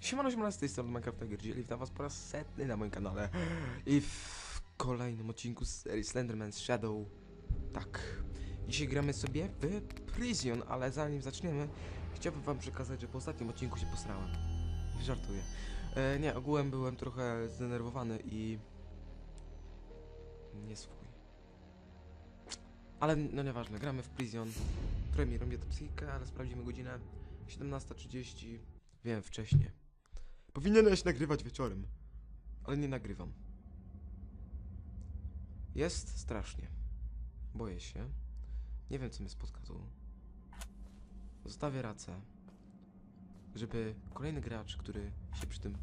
Siemano, siemano, z tej strony Minecraft dzieli witam was po raz setny na moim kanale i w kolejnym odcinku z serii Slenderman's Shadow. Tak, dzisiaj gramy sobie w Prison, ale zanim zaczniemy, chciałbym wam przekazać, że po ostatnim odcinku się posrałem. Żartuję. E, nie, ogółem byłem trochę zdenerwowany i... nie swój. Ale no nieważne, gramy w Prison. Mi robię to psychikę, ale sprawdzimy godzinę 17.30. Wiem, wcześniej. Powinieneś nagrywać wieczorem, ale nie nagrywam. Jest strasznie. Boję się. Nie wiem, co mnie spotka tu. Zostawię racę, żeby kolejny gracz, który się przy tym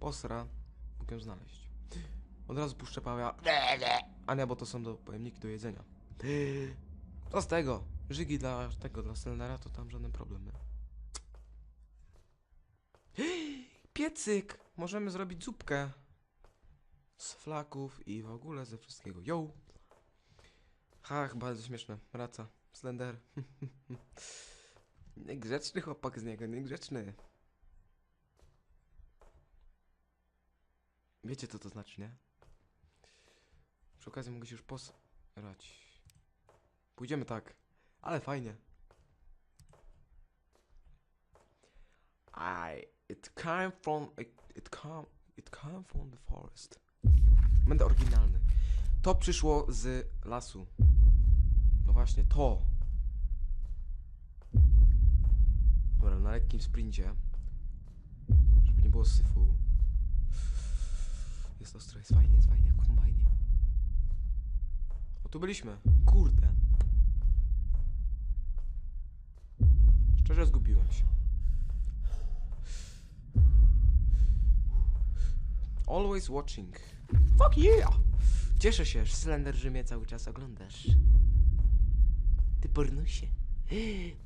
posra, mógł ją znaleźć. Od razu puszczę pałę, a nie, bo to są do pojemniki do jedzenia. Co z tego? Żygi dla tego, dla Selnera to tam żaden problem. Nie? Piecyk! Możemy zrobić zupkę. Z flaków i w ogóle ze wszystkiego. Yo! Ha, bardzo śmieszne. Wraca. Slender. niegrzeczny chłopak z niego, niegrzeczny. Wiecie co to znaczy, nie? Przy okazji mogę się już posrać. Pójdziemy tak. Ale fajnie. I it came from it, come it came from the forest. Będę oryginalny. To przyszło z lasu. No właśnie, to. Dobra, na lekkim sprincie. Żeby nie było syfu. Jest ostro, jest fajnie, jest fajnie, kombajnie. O, tu byliśmy. Kurde. Szczerze zgubiłem się. Always watching. Fuck yeah! Cieszę się, że Slender, mnie cały czas oglądasz. Ty pornusie.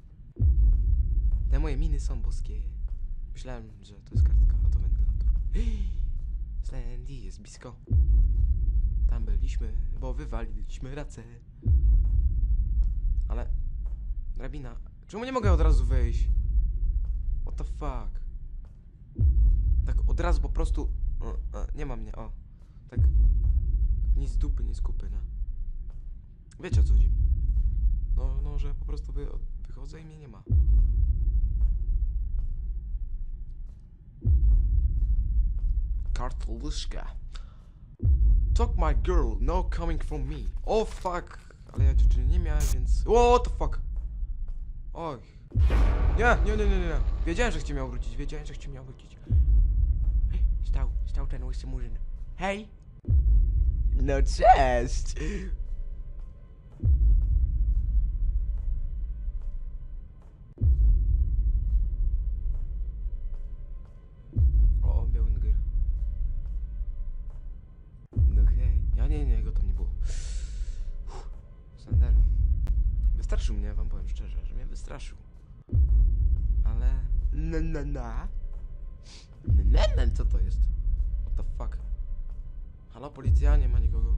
Te moje miny są boskie. Myślałem, że to jest kartka, a to wentylator. Slendy jest blisko. Tam byliśmy, bo wywaliliśmy racę. Ale... Drabina... Czemu nie mogę od razu wejść? What the fuck? Tak od razu po prostu... O, nie ma mnie, o. Tak... Nic z dupy, nic z kupy, no. Wiecie o co chodzi. No, no, że po prostu wy, wychodzę i mnie nie ma. Kartoluszka. Talk my girl, no coming from me. Oh fuck! Ale ja dziewczyny nie miałem, więc... What the fuck? Oj. Nie, nie, nie, nie, nie. Wiedziałem, że chciał miał wrócić, wiedziałem, że chciał miał wrócić. Stał, stał ten łysy murzyn. Hej! No cześć! O, biały nyger. No hej. Ja nie, nie, go tam nie było. Uff, Sander. Wystraszył mnie, wam powiem szczerze, że mnie wystraszył. Ale... Na, na, na. Na, co to jest? What the fuck? Halo, policja, nie ma nikogo.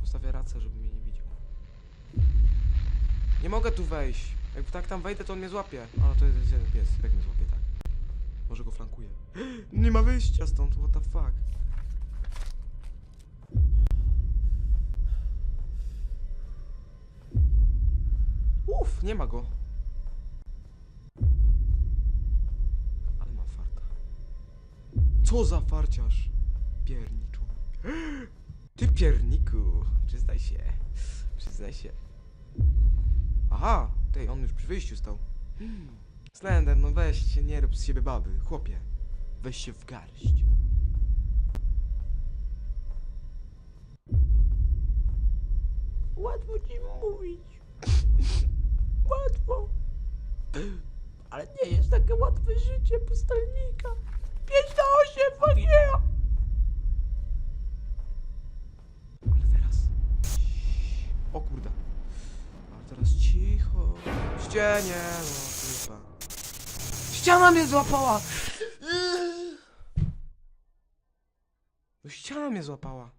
Postawię racę, żeby mnie nie widział. Nie mogę tu wejść. Jak tak tam wejdę, to on mnie złapie. Ale to jest, jest, jest jak mnie złapie, tak. Może go flankuje. Nie ma wyjścia stąd, what the fuck. Uff, nie ma go. Ale ma farta. Co za farciarz? Pierniczu. Ty pierniku. Przyznaj się. Przyznaj się. Aha, tej, on już przy wyjściu stał. Slender, no weź się, nie rób z siebie baby. Chłopie, weź się w garść. Łatwo ci mówić. Łatwo. Ale nie jest takie łatwe życie pustelnika. 5 na 8, fuck yeah! Ale teraz... O kurde. Ale teraz cicho. Ścianie, no kurwa. Ściana! mnie złapała! No ściana mnie złapała.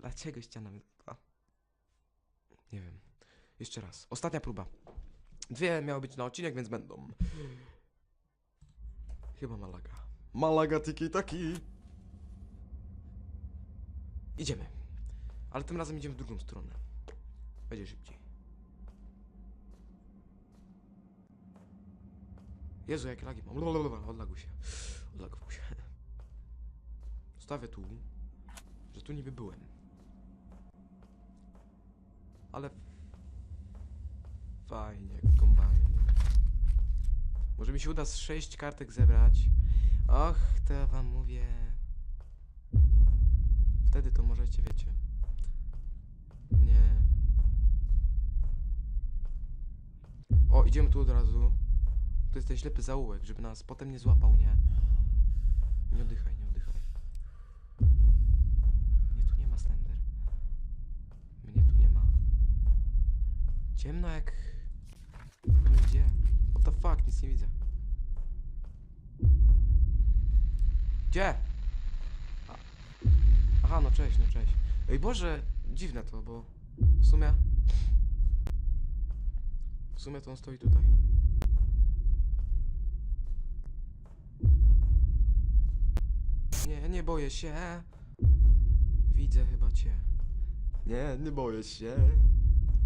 Dlaczego ściana mnie złapała? Nie wiem. Jeszcze raz. Ostatnia próba. Dwie miały być na odcinek, więc będą. Chyba Malaga. Malaga tiki taki. Idziemy. Ale tym razem idziemy w drugą stronę. Będzie szybciej. Jezu, jakie lagi mam. Blablabla, Odlaguj się. Odlaguj się. Stawię tu, że tu niby byłem. Ale fajnie, kombajnie. Może mi się uda z sześć kartek zebrać. Och, to ja wam mówię. Wtedy to możecie, wiecie. Nie. O, idziemy tu od razu. To jest ten ślepy zaułek, żeby nas potem nie złapał, nie? Nie oddychaj, nie oddychaj. Nie, tu nie ma Slender. Mnie tu nie ma. Ciemno jak... Gdzie? What the fuck? Nic nie widzę. Gdzie? Aha, no cześć, no cześć. Ej Boże, dziwne to, bo w sumie... W sumie to on stoi tutaj. Nie, nie boję się. Widzę chyba cię. Nie, nie boję się.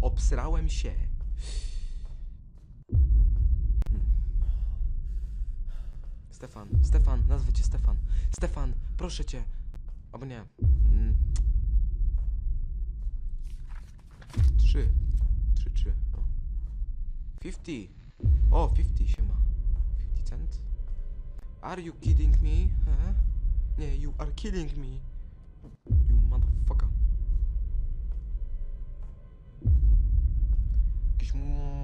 Obsrałem się. Hmm. Stefan, Stefan, nazwę cię Stefan. Stefan, proszę cię. Albo nie. Mm. Trzy. Trzy, trzy. O. Fifty. O, fifty się ma. Fifty cent. Are you kidding me? Huh? Nie, you are killing me. You motherfucker. Jakiś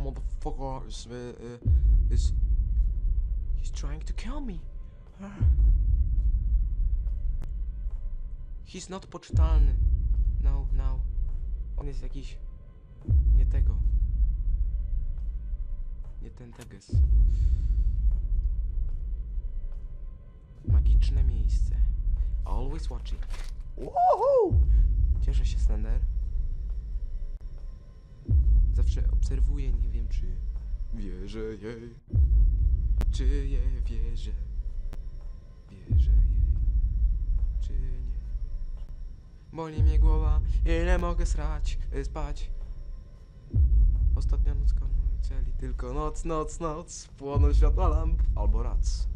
motherfucker is, uh, is... He's trying to kill me. He's not poczytalny. No, no. On jest jakiś... Nie tego. Nie ten teges. Magiczne miejsce. Always watching. Woohoo! Cieszę się, Slender. Zawsze obserwuję, nie wiem czy wierzę jej. Czy je wierzę. Wierzę jej. Czy nie. Boli mnie głowa, ile mogę srać, y, spać. Ostatnia nocka mojej celi, tylko noc, noc, noc, płoną światła lamp, albo rac.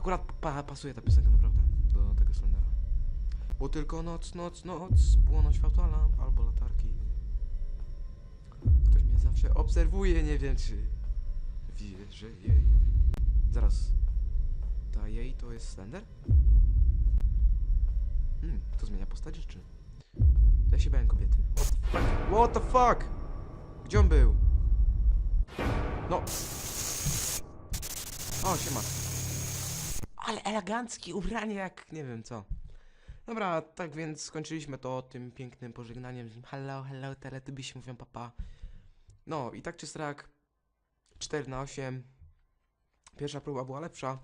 Akurat pa pasuje ta piosenka naprawdę do tego Slendera. Bo tylko noc, noc, noc, płoną światła lamp albo latarki. Ktoś mnie zawsze obserwuje, nie wiem czy wierzę jej. Zaraz. Ta jej to jest Slender? Hmm, to zmienia postać. To ja się bałem kobiety. What the fuck? Gdzie on był? No. O, siema. Ale elegancki, ubranie jak nie wiem co. Dobra, tak więc skończyliśmy to tym pięknym pożegnaniem. z nim. Hello, hello, teletubiesi mówią papa. No i tak czy strak 4 na 8. Pierwsza próba była lepsza,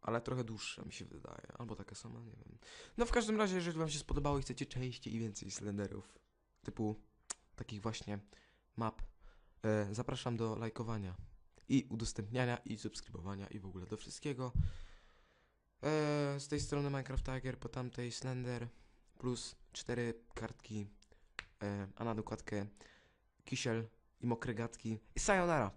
ale trochę dłuższa mi się wydaje. Albo taka sama, nie wiem. No w każdym razie, jeżeli wam się spodobało i chcecie częściej i więcej slenderów, typu takich właśnie map, e, zapraszam do lajkowania i udostępniania i subskrybowania i w ogóle do wszystkiego. E, z tej strony Minecraft Tiger, po tamtej Slender plus cztery kartki, e, a na dokładkę kisiel i mokre gadki. I sayonara.